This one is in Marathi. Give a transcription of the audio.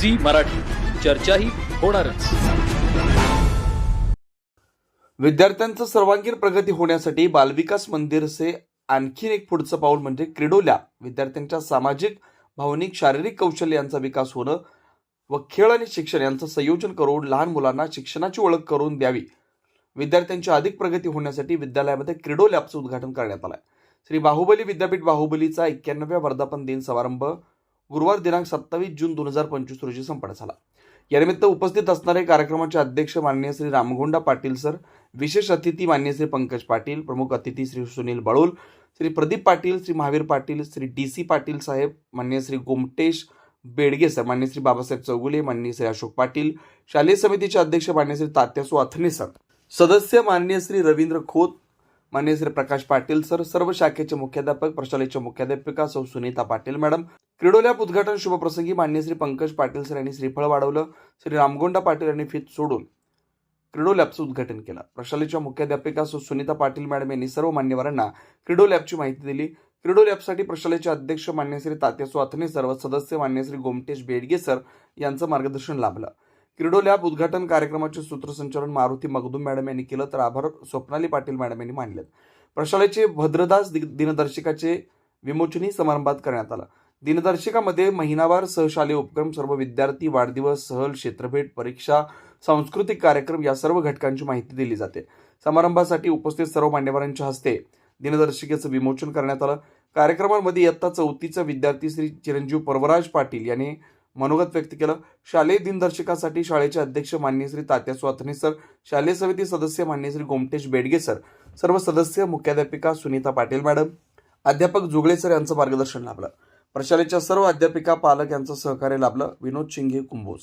झी मराठी. चर्चाही होणारच. विद्यार्थ्यांचं सर्वांगीण प्रगती होण्यासाठी बालविकास मंदिरचे आणखीन एक पुढचं पाऊल म्हणजे क्रीडोल्या. विद्यार्थ्यांच्या सामाजिक भावनिक शारीरिक कौशल्य यांचा विकास होणं व खेळ आणि शिक्षण यांचं संयोजन करून लहान मुलांना शिक्षणाची ओळख करून द्यावी. विद्यार्थ्यांची अधिक प्रगती होण्यासाठी विद्यालयामध्ये क्रीडो लॅबचं उद्घाटन करण्यात आलं श्री बाहुबली विद्यापीठ बाहुबलीचा एक्क्याण्णव्या वर्धापन दिन समारंभ गुरुवार दिनांक सत्तावीस जून दोन हजार पंचवीस रोजी संपन्न झाला. यानिमित्त उपस्थित असणारे कार्यक्रमाचे अध्यक्ष माननीय श्री रामगोंडा पाटील सर विशेष अतिथी मान्य श्री पंकज पाटील प्रमुख अतिथी श्री सुनील बळोल श्री प्रदीप पाटील श्री महावीर पाटील श्री डी सी पाटील साहेब मान्य श्री गोमटेश बेडगे सर मान्य श्री बाबासाहेब चौगुले मान्य श्री अशोक पाटील शालेय समितीचे अध्यक्ष मान्य श्री तात्यासो अथने सर. सदस्य मान्य श्री रवींद्र खोत मान्य श्री प्रकाश पाटील सर सर्व शाखेचे मुख्याध्यापक प्रशालेच्या मुख्याध्यापिका सौ सुनीता पाटील मॅडम. क्रीडोल्याप उद्घाटन शुभप्रसंगी मान्य श्री पंकज पाटील सर यांनी श्रीफळ वाढवलं. श्री रामगोंडा पाटील यांनी फीत सोडून क्रीडो लॅबचं उद्घाटन केलं. प्रशालेच्या मुख्याध्यापिका सौ सुनीता पाटील मॅडम यांनी सर्व मान्यवरांना क्रीडो लॅबची माहिती दिली. क्रीडो लॅबसाठी प्रशालेचे अध्यक्ष मान्यश्री तात्या तात्यासो सर्व सदस्य मान्यश्री गोमटेश बेडगे सर यांचं मार्गदर्शन लाभलं. क्रीडो लॅब उद्घाटन कार्यक्रमाचे सूत्रसंचालन मारुती मगदूम मॅडम यांनी केलं तर आभार स्वप्नाली पाटील मॅडम यांनी मानले प्रशालेचे भद्रदास दिनदर्शिकाचे विमोचनही समारंभात करण्यात आला. दिनदर्शिकामध्ये महिनावार सहशालेय उपक्रम सर्व विद्यार्थी वाढदिवस सहल क्षेत्रभेट परीक्षा सांस्कृतिक कार्यक्रम या सर्व घटकांची माहिती दिली जाते. समारंभासाठी उपस्थित सर्व मान्यवरांच्या हस्ते दिनदर्शिकेचं विमोचन करण्यात आलं. कार्यक्रमामध्ये इयत्ता चौथीचा विद्यार्थी श्री चिरंजीव पर्वराज पाटील यांनी मनोगत व्यक्त केलं. शालेय दिनदर्शिकासाठी शाळेचे अध्यक्ष मान्य श्री तात्या स्वाथनी सर शालेय समिती सदस्य मान्य श्री गोमटेश बेडगे सर सर्व सदस्य मुख्याध्यापिका सुनीता पाटील मॅडम अध्यापक जुगळे सर यांचं मार्गदर्शन लाभलं. प्रशालेच्या सर्व अध्यापिका पालक यांचं सहकार्य लाभलं. विनोद शिंगे कुंभोज.